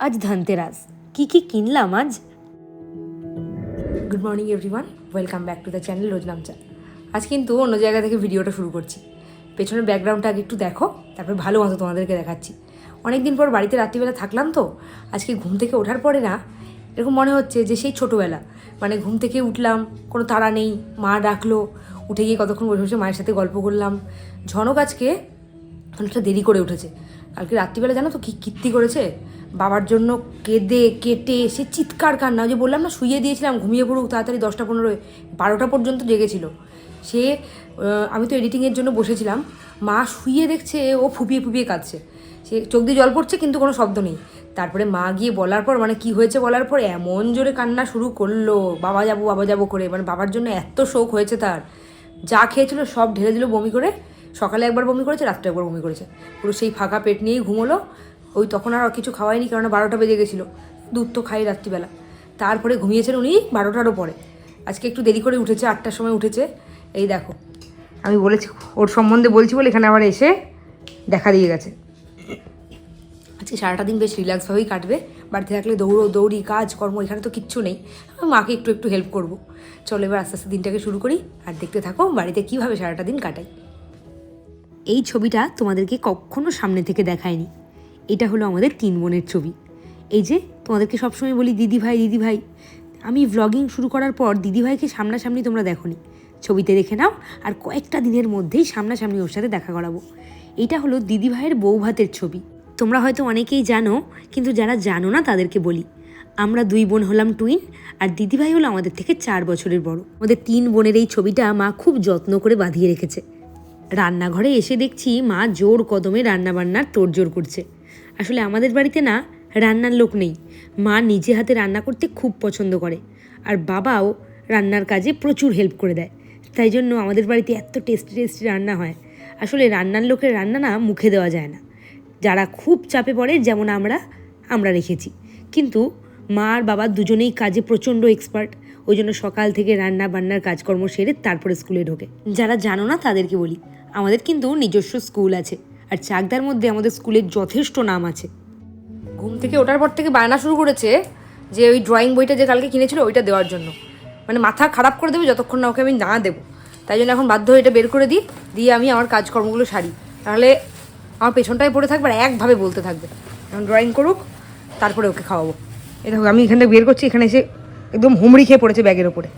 আজ ধনতেরাস। কি কি কিনলাম আজ? Good morning everyone welcome back to the channel Roznamcha আজ কিন্তু অন্য জায়গা থেকে ভিডিওটা শুরু করছি। পেছনের ব্যাকগ্রাউন্ডটা আগে একটু দেখো, তারপর ভালো মতো তোমাদেরকে দেখাচ্ছি। অনেক দিন পর বাড়িতে রাত্রিবেলা থাকলাম তো, আজকে ঘুম থেকে ওঠার পরে না, এরকম মনে হচ্ছে যে সেই ছোটোবেলা। মানে ঘুম থেকে উঠলাম, কোনো তাড়া নেই, মা ডাকলো, উঠে গিয়ে কতক্ষণ বসে বসে মায়ের সাথে গল্প করলাম। ঝনক আজকে অনেকটা দেরি করে উঠেছে। কালকে রাত্রিবেলা জানো তো কী কীর্তি করেছে? বাবার জন্য কেঁদে, কেটে, সে চিৎকার কান্না যে বললাম না শুয়ে দিয়েছিলাম, ঘুমিয়ে পড়ুক, তাড়াতাড়ি দশটা পনেরো, বারোটা পর্যন্ত জেগেছিল। সে আমি তো এডিটিংয়ের জন্য বসেছিলাম। মা শুয়ে দেখছে, ও ফুপিয়ে ফুপিয়ে কাঁদছে। সে চোখ দিয়ে জল পড়ছে, কিন্তু কোনো শব্দ নেই। তারপরে মা গিয়ে বলার পর মানে কি হয়েছে বলার পর, এমন জোরে কান্না শুরু করল, বাবা যাব বাবা যাব করে। মানে বাবার জন্য এত শোক হয়েছে তার। যা খেয়েছিল সব ঢেলে দিল বমি করে। সকালে একবার বমি করেছে, রাত্রে একবার বমি করেছে। পুরো সেই ফাঁকা পেট নিয়েই ঘুমোলো। ওই তখন আর কিছু খাওয়াইনি কেননা বারোটা বেজে গেছিল। দুধ তো খাই রাত্রিবেলা। তারপরে ঘুমিয়েছেন উনি, বারোটারও পরে। আজকে একটু দেরি করে উঠেছে, আটটার সময় উঠেছে। এই দেখো, আমি বলেছি, ওর সম্বন্ধে বলছি বলে এখানে আবার এসে দেখা দিয়ে গেছে। আজকে সারাটা দিন বেশ রিল্যাক্সভাবেই কাটবে। বাড়িতে থাকলে দৌড়ো, দৌড়ি, কাজ, কর্ম, এখানে তো কিচ্ছু নেই। আমি মাকে একটু একটু হেল্প করব। চলো এবার আস্তে আস্তে দিনটাকে শুরু করি, আর দেখতে থাকো বাড়িতে কীভাবে সারাটা দিন কাটাই। এই ছবিটা তোমাদেরকে কখনো সামনে থেকে দেখায়নি। এটা হলো আমাদের তিন বোনের ছবি। এই যে, তোমাদেরকে সবসময় বলি দিদি ভাই দিদি ভাই আমি ভ্লগিং শুরু করার পর দিদিভাইকে সামনাসামনি তোমরা দেখো নি ছবিতে দেখে নাও, আর কয়েকটা দিনের মধ্যেই সামনাসামনি ওর সাথে দেখা করাবো। এটা হলো দিদিভাইয়ের বউ ভাতের ছবি। তোমরা হয়তো অনেকেই জানো, কিন্তু যারা জানো না তাদেরকে বলি। আমরা দুই বোন হলাম টুইন আর দিদিভাই হলো আমাদের থেকে চার বছরের বড়। আমাদের তিন বোনের এই ছবিটা মা খুব যত্ন করে বাঁধিয়ে রেখেছে। রান্নাঘরে এসে দেখছি মা জোর কদমে রান্নাবান্নার তোড়জোড় করছে। আসলে আমাদের বাড়িতে না রান্নার লোক নেই। মা নিজে হাতে রান্না করতে খুব পছন্দ করে। আর বাবাও রান্নার কাজে প্রচুর হেল্প করে দেয়। তাই জন্য আমাদের বাড়িতে এত টেস্টি টেস্টি রান্না হয়। আসলে রান্নার লোকের রান্না না মুখে দেওয়া যায় না। যারা খুব চাপে পড়ে যেমন আমরা আমরা রেখেছি। কিন্তু মা আর বাবা দুজনেই কাজে প্রচণ্ড এক্সপার্ট ওই জন্য সকাল থেকে রান্না বান্নার কাজকর্ম সেরে তারপরে স্কুলে ঢোকে। যারা জানো না তাদেরকে বলি। আমাদের কিন্তু নিজস্ব স্কুল আছে। আর চাকদার মধ্যে আমাদের স্কুলের যথেষ্ট নাম আছে। ঘুম থেকে ওঠার পর থেকে বায়না শুরু করেছে যে ওই ড্রয়িং বইটা যে কালকে কিনেছিল ওইটা দেওয়ার জন্য। মানে মাথা খারাপ করে দেবে যতক্ষণ না ওকে আমি না দেবো। তাই জন্য এখন বাধ্য হয়ে এটা বের করে দিই, দিয়ে আমি আমার কাজকর্মগুলো সারি। তাহলে আমার পেছনটায় পড়ে থাকবে আর একভাবে বলতে থাকবে। এখন ড্রয়িং করুক, তারপরে ওকে খাওয়াবো। দেখো, আমি এখান থেকে বের করছি, এখানে এসে একদম হুমড়ি খেয়ে পড়েছে ব্যাগের ওপরে।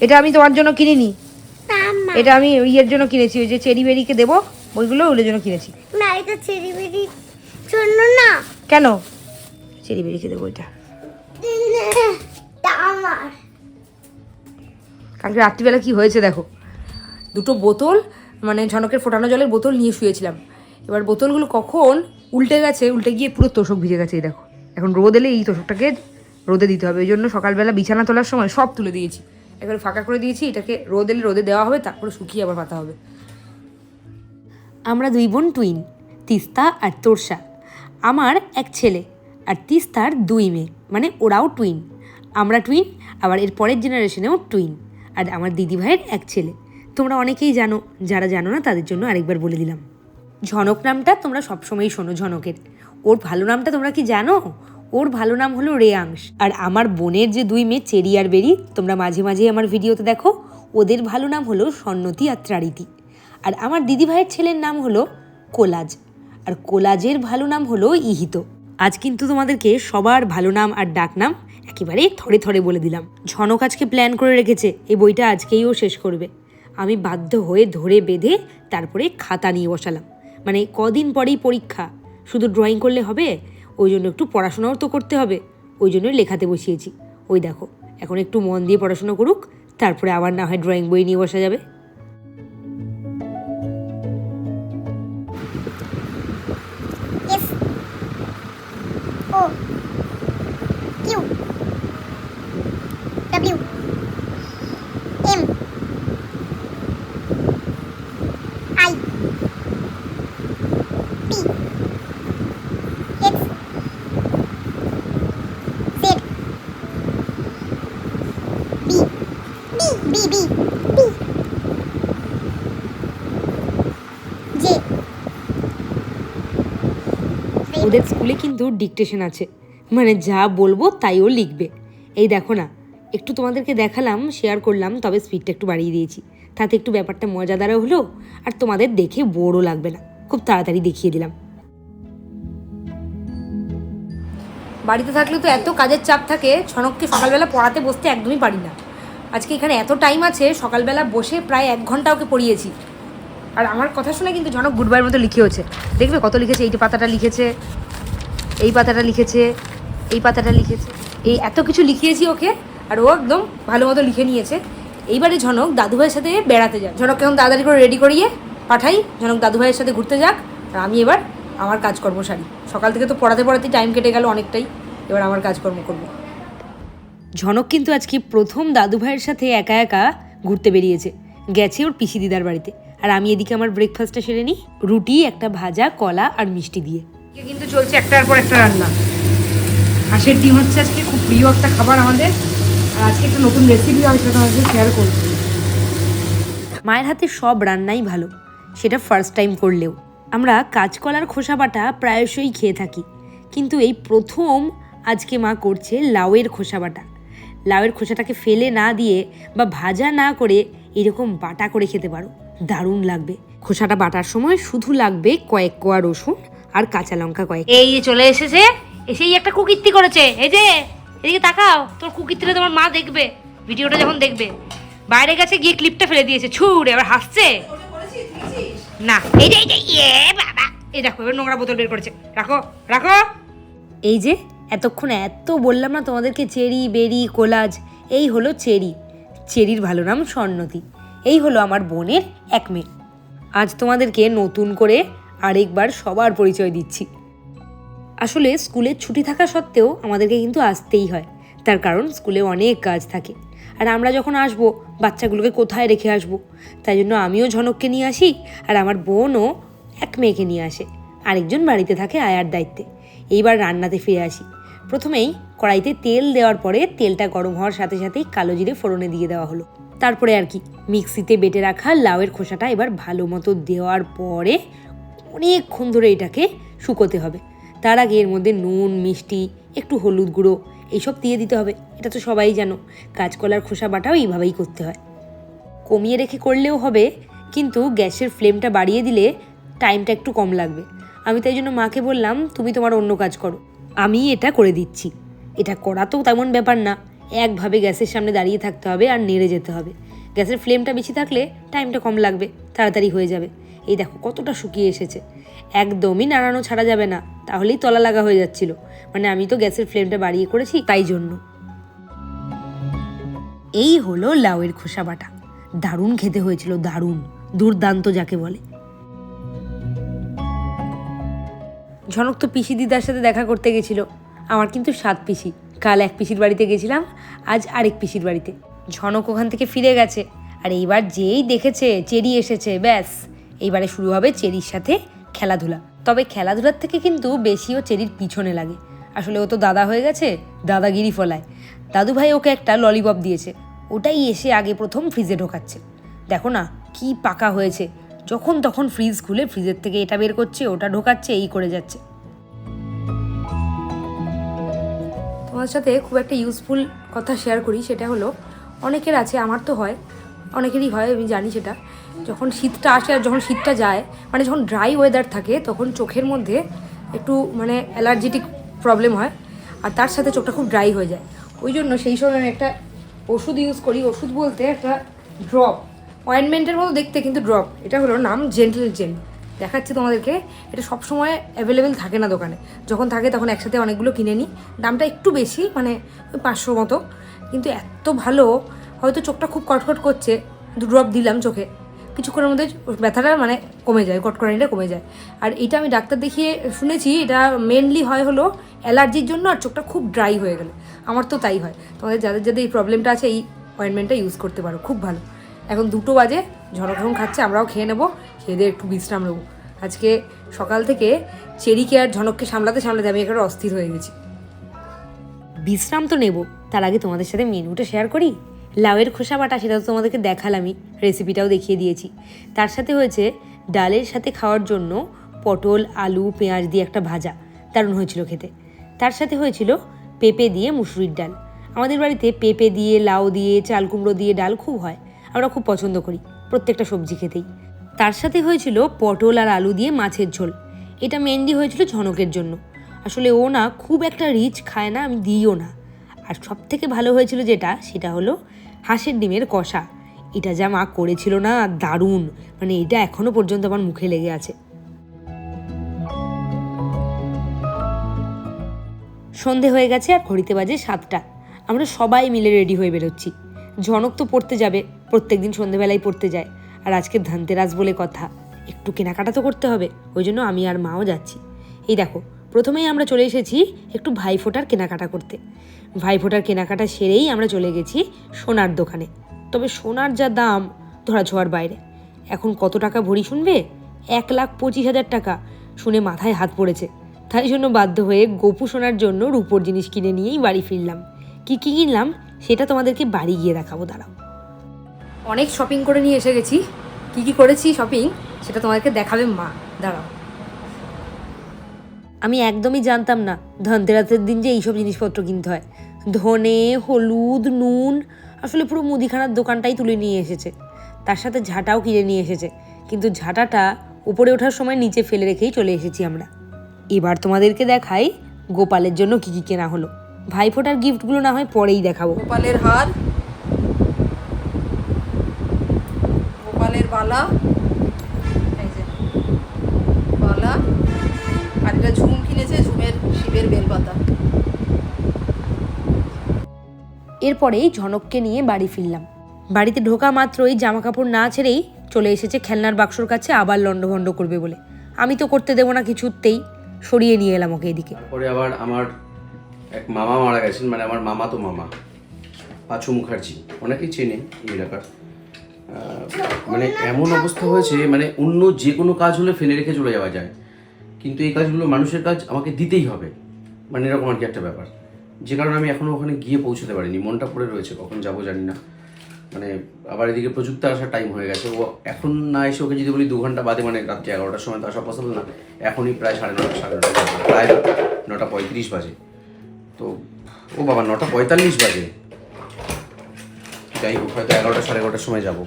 এটা আমি তোমার জন্য কিনিনি। এটা আমি ইয়ের জন্য কিনেছি ওই যে চেরি বেরিকে দেবো ওইগুলো ওগুলোর জন্য কিনেছি। না এটা চেরি বেরির জন্য না। কেন? চেরি বেরিকে দেবো এটা। আমার। কালকে রাত্রিবেলা কি হয়েছে দেখো দুটো বোতল মানে ঝনকের ফোটানো জলের বোতল নিয়ে শুয়েছিলাম। এবার বোতলগুলো কখন উল্টে গেছে উল্টে গিয়ে পুরো তোষক ভিজে গেছে এই দেখো। এখন রোদ এলে এই তোষকটাকে রোদে দিতে হবে ওই জন্য সকালবেলা বিছানা তোলার সময় সব তুলে দিয়েছি। একবার ফাঁকা করে দিয়েছি, এটাকে রোদ রোদে দেওয়া হবে, তারপরে শুকিয়ে আবার পাতা হবে। আমরা দুই বোন টুইন তিস্তা আর তোরসা। আমার এক ছেলে আর তিস্তার দুই মেয়ে মানে ওরাও টুইন আমরা টুইন আবার এর পরের জেনারেশনেও টুইন আর আমার দিদি ভাইয়ের এক ছেলে। তোমরা অনেকেই জানো, যারা জানো না, তাদের জন্য আরেকবার বলে দিলাম। ঝনক নামটা তোমরা সবসময়ই শোনো ঝনকের। ওর ভালো নামটা তোমরা কি জানো? ওর ভালো নাম হলো রেয়াংশ। আর আমার বোনের যে দুই মেয়ে, চেরি আর বেরি, তোমরা মাঝে মাঝে আমার ভিডিওতে দেখো, ওদের ভালো নাম হলো সন্নতি আর ত্রারিতি। আর আমার দিদি ভাইয়ের ছেলের নাম হলো কোলাজ। আর কোলাজের ভালো নাম হলো ইহিত। আজ কিন্তু তোমাদেরকে সবার ভালো নাম আর ডাক নাম একেবারে থরে থরে বলে দিলাম। ঝনক আজকে প্ল্যান করে রেখেছে, এই বইটা আজকেই ও শেষ করবে। আমি বাধ্য হয়ে ধরে বেঁধে তারপরে খাতা নিয়ে বসালাম। মানে কদিন পরেই পরীক্ষা। শুধু ড্রয়িং করলে হবে? ওই জন্য একটু পড়াশোনাও তো করতে হবে, ওই জন্য লেখাতে বসিয়েছি। ওই দেখো, এখন একটু মন দিয়ে পড়াশোনা করুক, তারপরে আবার না হয় ড্রয়িং বই নিয়ে বসা যাবে W M I P X Z B B B B B ওদের স্কুলে কিন্তু ডিকটেশন আছে। মানে যা বলব তাই ও লিখবে। এই দেখো না, একটু তোমাদেরকে দেখালাম শেয়ার করলাম, তবে স্পিডটা একটু বাড়িয়ে দিয়েছি। তাতে একটু ব্যাপারটা মজাদারও হলো, আর তোমাদের দেখে বোরও লাগবে না। খুব তাড়াতাড়ি দেখিয়ে দিলাম। বাড়িতে থাকলে তো এত কাজের চাপ থাকে, ছনককে সকালবেলা পড়াতে বসতে একদমই পারি না। আজকে এখানে এত টাইম আছে, সকালবেলা বসে প্রায় এক ঘণ্টা ওকে পড়িয়েছি। আর আমার কথা শুনে কিন্তু জনক গুডবাইয়ের মতো লিখেওছে দেখবে কত লিখেছে? এই পাতাটা লিখেছে, এই পাতাটা লিখেছে, এই পাতাটা লিখেছে। এই এত কিছু লিখিয়েছি ওকে, আর ও একদম ভালো মতো লিখে নিয়েছে। এইবারে ঝনক দাদুভাইয়ের সাথে বেড়াতে যাক। ঝনককে কেমন তাড়াতাড়ি করে রেডি করিয়ে পাঠাই? ঝনক দাদুভাইয়ের সাথে ঘুরতে যাক। আর আমি এবার আমার কাজকর্ম সারি। সকাল থেকে তো পড়াতে পড়াতে টাইম কেটে গেল অনেকটাই। এবার আমার কাজকর্ম করব। ঝনক কিন্তু আজকে প্রথম দাদু ভাইয়ের সাথে একা একা ঘুরতে বেরিয়েছে। গেছে ওর পিসি দিদার বাড়িতে। আর আমি এদিকে আমার ব্রেকফাস্টটা সেরে নিই রুটি একটা ভাজা কলা আর মিষ্টি দিয়ে। কিন্তু চলছে একটার পর একটা রান্না। হাঁসের ডিম হচ্ছে আজকে খুব প্রিয় একটা খাবার আমাদের। আর আজকে একটা নতুন রেসিপি আমি সেটা আমাদের শেয়ার করছি। মায়ের হাতে সব রান্নাই ভালো সেটা ফার্স্ট টাইম করলেও। আমরা কাঁচকলার খোসা বাটা প্রায়শই খেয়ে থাকি কিন্তু এই প্রথম আজকে মা করছে লাউয়ের খোসা বাটা লাউয়ের খোসাটাকে ফেলে না দিয়ে বা ভাজা না করে এরকম বাটা করে খেতে পারো। দারুণ লাগবে। খোসাটা বাটার সময় শুধু লাগবে কয়েক কোয়া রসুন আর কাঁচা লঙ্কা কয়েক। এই যে চলে এসেছে এসেই একটা কুকীর্তি করেছে। এই যে এদিকে তাকাও তোর কুকীর্তিটা তোমার মা দেখবে ভিডিওটা যখন দেখবে। বাইরে গেছে গিয়ে ক্লিপটা ফেলে দিয়েছে ছুড় এবার হাসছে। না এই যে এই যে ইয়ে বাবা এই দেখো এবার নোংরা বোতল বের করেছে। রাখো রাখো। এই যে এতক্ষণ এত বললাম না তোমাদেরকে চেরি বেরি কোলাজ এই হলো চেরি। চেরির ভালো নাম স্বর্ণতি। এই হলো আমার বোনের এক মেয়ে। আজ তোমাদেরকে নতুন করে আরেকবার সবার পরিচয় দিচ্ছি। আসলে স্কুলের ছুটি থাকা সত্ত্বেও আমাদেরকে কিন্তু আসতেই হয়। তার কারণ স্কুলে অনেক কাজ থাকে। আর আমরা যখন আসব, বাচ্চাগুলোকে কোথায় রেখে আসব? তাই জন্য আমিও ঝনককে নিয়ে আসি আর আমার বোনও এক মেয়েকে নিয়ে আসে। আরেকজন বাড়িতে থাকে আয়ার দায়িত্বে। এইবার রান্নাতে ফিরে আসি। প্রথমেই কড়াইতে তেল দেওয়ার পরে তেলটা গরম হওয়ার সাথে সাথেই কালো জিরে ফোড়নে দিয়ে দেওয়া হলো। তারপরে আর কি, মিক্সিতে বেটে রাখা লাউয়ের খোসাটা এবার ভালো মতো দেওয়ার পরে অনেকক্ষণ ধরে এটাকে শুকোতে হবে। তার আগে এর মধ্যে নুন, মিষ্টি, একটু হলুদ গুঁড়ো এইসব দিয়ে দিতে হবে। এটা তো সবাই জানো, কাঁচকলার খোসা বাটাও এইভাবেই করতে হয়। কমিয়ে রেখে করলেও হবে, কিন্তু গ্যাসের ফ্লেমটা বাড়িয়ে দিলে টাইমটা একটু কম লাগবে। আমি তাই জন্য মাকে বললাম, তুমি তোমার অন্য কাজ করো। আমি এটা করে দিচ্ছি। এটা করা তো তেমন ব্যাপার না। একভাবে গ্যাসের সামনে দাঁড়িয়ে থাকতে হবে আর নেড়ে যেতে হবে। গ্যাসের ফ্লেমটা বেশি থাকলে টাইমটা কম লাগবে, তাড়াতাড়ি হয়ে যাবে। এই দেখো, কতটা শুকিয়ে এসেছে। একদমই নাড়ানো ছাড়া যাবে না, তাহলেই তলা লাগা হয়ে যাচ্ছিল। মানে আমি তো গ্যাসের ফ্লেমটা বাড়িয়ে করেছি তাই জন্য। এই হলো লাউয়ের খোসা বাটা। দারুণ খেতে হয়েছিল, দারুণ, দুর্দান্ত যাকে বলে। ঝনক তো পিসি দিদার সাথে দেখা করতে গেছিল, আমার কিন্তু সাত পিসি। কাল এক পিসির বাড়িতে গেছিলাম, আজ আরেক পিসির বাড়িতে। ঝনক ওখান থেকে ফিরে গেছে, আর এইবার যেই দেখেছে, চেরি এসেছে, ব্যাস। এইবারে শুরু হবে চেরির সাথে খেলাধুলা। তবে খেলাধুলার থেকে কিন্তু বেশিও চেরির পিছনে লাগে। আসলে ও তো দাদা হয়ে গেছে, দাদাগিরি ফলায়। দাদু ভাই ওকে একটা ললিপপ দিয়েছে। ওটাই এসে আগে প্রথম ফ্রিজে ঢোকাচ্ছে। দেখো না, কি পাকা হয়েছে। যখন তখন ফ্রিজ খুলে ফ্রিজের থেকে এটা বের করছে, ওটা ঢোকাচ্ছে, এই করে যাচ্ছে। তোমার সাথে খুব একটা ইউজফুল কথা শেয়ার করি, সেটা হলো, অনেকের আছে, আমার তো হয়, অনেকেরই হয়, আমি জানি সেটা। যখন শীতটা আসে আর যখন শীতটা যায় মানে যখন ড্রাই ওয়েদার থাকে, তখন চোখের মধ্যে একটু মানে অ্যালার্জেটিক প্রবলেম হয়, আর তার সাথে চোখটা খুব ড্রাই হয়ে যায়। ওই জন্য সেই সময় আমি একটা ওষুধ ইউজ করি, ওষুধ বলতে একটা ড্রপ অয়েনমেন্টের মতো দেখতে কিন্তু ড্রপ এটা হলো নাম জেন্টেল জেল দেখাচ্ছি তোমাদেরকে, এটা সবসময় অ্যাভেলেবেল থাকে না দোকানে। যখন থাকে তখন একসাথে অনেকগুলো কিনে নিই। দামটা একটু বেশি মানে পাঁচশো মতো। কিন্তু এত ভালো, হয়তো চোখটা খুব কটকট করছে, দু ড্রপ দিলাম চোখে। কিছুক্ষণের মধ্যে ব্যথাটা মানে কমে যায়, কটকরানিটা কমে যায়। আর এটা আমি ডাক্তার দেখিয়ে শুনেছি, এটা মেনলি হয় হলো অ্যালার্জির জন্য আর চোখটা খুব ড্রাই হয়ে গেলে। আমার তো তাই হয়। তোমাদের যাদের যাদের এই প্রবলেমটা আছে, এই অয়েনমেন্টটা ইউজ করতে পারো, খুব ভালো। এখন দুটো বাজে যখন খাচ্ছে, আমরাও খেয়ে নেব। খেয়ে দিয়ে একটু বিশ্রাম নেব। আজকে সকাল থেকে চেরিকে আর ঝনককে সামলাতে সামলাতে আমি একেবারে অস্থির হয়ে গেছি। বিশ্রাম তো নেব, তার আগে তোমাদের সাথে মেনুটা শেয়ার করি। লাউয়ের খোসা বাটা সেটা তো তোমাদেরকে দেখালামই রেসিপিটাও দেখিয়ে দিয়েছি। তার সাথে হয়েছে ডালের সাথে খাওয়ার জন্য পটল, আলু, পেঁয়াজ দিয়ে একটা ভাজা, দারুণ হয়েছিল খেতে। তার সাথে হয়েছিল পেঁপে দিয়ে মুসুরির ডাল। আমাদের বাড়িতে পেঁপে দিয়ে, লাউ দিয়ে, চাল কুমড়ো দিয়ে ডাল খুব হয়, আমরা খুব পছন্দ করি, প্রত্যেকটা সবজি খেতেই। তার সাথে হয়েছিল পটল আর আলু দিয়ে মাছের ঝোল। এটা মেনলি হয়েছিল ঝনকের জন্য। আসলে ও না খুব একটা রিচ খায় না, আমি দিইও না। আর সব থেকে ভালো হয়েছিল যেটা, সেটা হলো হাঁসের ডিমের কষা। এটা যা মা করেছিল না, দারুণ। মানে এটা এখনও পর্যন্ত আমার মুখে লেগে আছে। সন্ধে হয়ে গেছে আর ঘড়িতে বাজে সাতটা। আমরা সবাই মিলে রেডি হয়ে বেরোচ্ছি। ঝনক তো পড়তে যাবে, প্রত্যেকদিন সন্ধেবেলায় পড়তে যায়। আর আজকে ধানতেরাস বলে কথা। একটু কেনাকাটা তো করতে হবে, ওই জন্য আমি আর মাও যাচ্ছি। এই দেখো, প্রথমেই আমরা চলে এসেছি একটু ভাইফোঁটার কেনাকাটা করতে। ভাইফোঁটার কেনাকাটা সেরেই আমরা চলে গেছি সোনার দোকানে। তবে সোনার যা দাম, ধরা ছোঁয়ার বাইরে। এখন কত টাকা ভরি শুনবে? এক লাখ পঁচিশ হাজার টাকা শুনে মাথায় হাত পড়েছে। তাই জন্য বাধ্য হয়ে গোপু সোনার জন্য রূপোর জিনিস কিনে নিয়েই বাড়ি ফিরলাম। কি কি কিনলাম, সেটা তোমাদেরকে বাড়ি গিয়ে দেখাবো, দাঁড়াও। অনেক শপিং করে নিয়ে এসে গেছি। কি কি করেছি শপিং সেটা তোমাদেরকে দেখাবে মা। দাঁড়াও। আমি একদমই জানতাম না ধনতেরাসের দিন যে এইসব জিনিসপত্র কিনতে হয়। ধনে হলুদ নুন আসলে পুরো মুদিখানার দোকানটাই তুলে নিয়ে এসেছে। তার সাথে ঝাঁটাও কিনে নিয়ে এসেছে। কিন্তু ঝাঁটাটা উপরে ওঠার সময় নিচে ফেলে রেখেই চলে এসেছি আমরা। এবার তোমাদেরকে দেখাই গোপালের জন্য কি কি কেনা হলো। ভাইফোঁটার গিফটগুলো না হয় পরেই দেখাবো। গোপালের হার গোপালের বালা। এই যে, বালা। আর এটা ঝুম কিনেছে ঝুমের শিবের বেলপাতা। এরপরেই ঝনককে নিয়ে বাড়ি ফিরলাম। বাড়িতে ঢোকা মাত্রই জামা কাপড় না ছেড়েই চলে এসেছে খেলনার বাক্সর কাছে আবার লণ্ডভণ্ড করবে বলে। আমি তো করতে দেবো না কিছুতেই, সরিয়ে নিয়ে এলাম ওকে এদিকে। তারপরে আবার আমার এক মামা মারা গেছেন মানে আমার মামা তো মামা, পাঁচু মুখার্জি, অনেকেই চেনে এই এলাকার। মানে এমন অবস্থা হয়েছে মানে অন্য যে কোনো কাজ হলে ফেলে রেখে চলে যাওয়া যায়। কিন্তু এই কাজগুলো মানুষের কাজ আমাকে দিতেই হবে। মানে এরকম আর কি একটা ব্যাপার। যে কারণে আমি এখনও ওখানে গিয়ে পৌঁছতে পারিনি। মনটা পড়ে রয়েছে, কখন যাব জানি না। মানে আবার এদিকে প্রযুক্তি আসার টাইম হয়ে গেছে। ও এখন না এসে ওকে যদি বলি দু ঘণ্টা বাদে মানে রাত্রি এগারোটার সময় তো আসা পসিবল না, এখনই প্রায় সাড়ে নটা সাড়ে নটা, প্রায় নটা পঁয়ত্রিশ বাজে। তো, ও বাবা, নটা পঁয়তাল্লিশ বাজে। যাই হোক, হয়তো এগারোটা সাড়ে এগারোটার সময় যাব।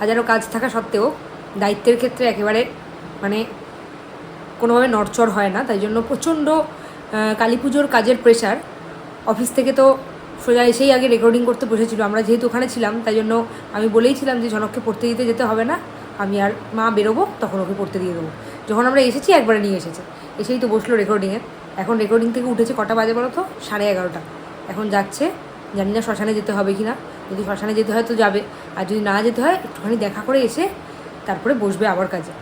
হাজারো কাজ থাকা সত্ত্বেও দায়িত্বের ক্ষেত্রে একেবারে মানে কোনোভাবে নড়চড় হয় না। তাই জন্য প্রচণ্ড কালী পুজোর কাজের প্রেশার অফিস থেকে তো সোজা এসেই আগে রেকর্ডিং করতে বসেছিল। আমরা যেহেতু ওখানে ছিলাম, তাই জন্য আমি বলেইছিলাম যে ঝনককে পড়তে দিতে যেতে হবে না। আমি আর মা বেরোবো, তখন ওকে পড়তে দিয়ে দেবো। যখন আমরা এসেছি, একবারে নিয়ে এসেছে। এসেই তো বসল রেকর্ডিংয়ে এখন রেকর্ডিং থেকে উঠেছে কটা বাজে বলো তো সাড়ে এগারোটা। এখন যাচ্ছে জানি না শ্মশানে যেতে হবে কি না। যদি শ্মশানে যেতে হয় তো যাবে। আর যদি না যেতে হয়, একটুখানি দেখা করে এসে তারপরে বসবে আবার কাজে।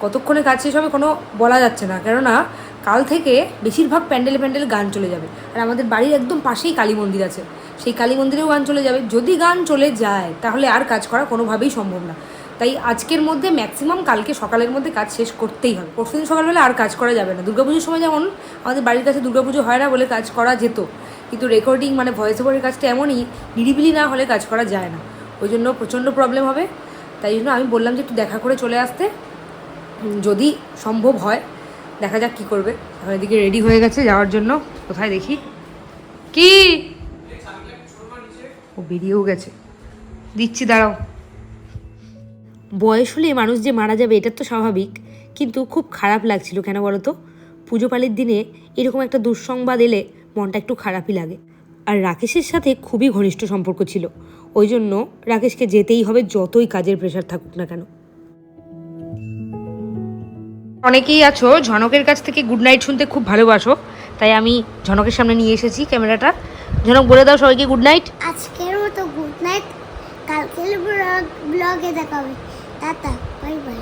কতক্ষণে কাজ শেষ হবে কোনো বলা যাচ্ছে না। কেননা, কাল থেকে বেশিরভাগ প্যান্ডেলে প্যান্ডেলে গান চলে যাবে। আর আমাদের বাড়ির একদম পাশেই কালী মন্দির আছে। সেই কালী মন্দিরেও গান চলে যাবে। যদি গান চলে যায়, তাহলে আর কাজ করা কোনোভাবেই সম্ভব না। তাই আজকের মধ্যে ম্যাক্সিমাম কালকে সকালের মধ্যে কাজ শেষ করতেই হবে। পরশুদিন সকালবেলা আর কাজ করা যাবে না। দুর্গাপুজোর সময় যেমন আমাদের বাড়ির কাছে দুর্গাপুজো হয় না বলে কাজ করা যেত। কিন্তু রেকর্ডিং মানে ভয়েস ওভারের কাজটা এমনই, নিরিবিলি না হলে কাজ করা যায় না। ওই জন্য প্রচণ্ড প্রবলেম হবে। তাই জন্য আমি বললাম যে একটু দেখা করে চলে আসতে। যদি সম্ভব হয়, দেখা যাক কি করবে। এখন এদিকে রেডি হয়ে গেছে যাওয়ার জন্য। কোথায় দেখি? কি? ও, বেরিয়েও গেছে। দিচ্ছি, দাঁড়াও। বয়স হলে মানুষ যে মারা যাবে, এটা তো স্বাভাবিক। কিন্তু খুব খারাপ লাগছিল কেন বলো তো পুজো পালির দিনে এরকম একটা দুঃসংবাদ এলে মনটা একটু খারাপই লাগে। আর রাকেশের সাথে খুবই ঘনিষ্ঠ সম্পর্ক ছিল। ওই জন্য রাকেশকে যেতেই হবে যতই কাজের প্রেশার থাকুক না কেন। অনেকেই আছো ঝনকের কাছ থেকে গুড নাইট শুনতে খুব ভালোবাসো। তাই আমি ঝনকের সামনে নিয়ে এসেছি ক্যামেরাটা। ঝনক বলে দাও সবাইকে গুড নাইট আজকের মতো গুড নাইট কালকের ব্লগ ব্লগে দেখাবে টাটা বাই বাই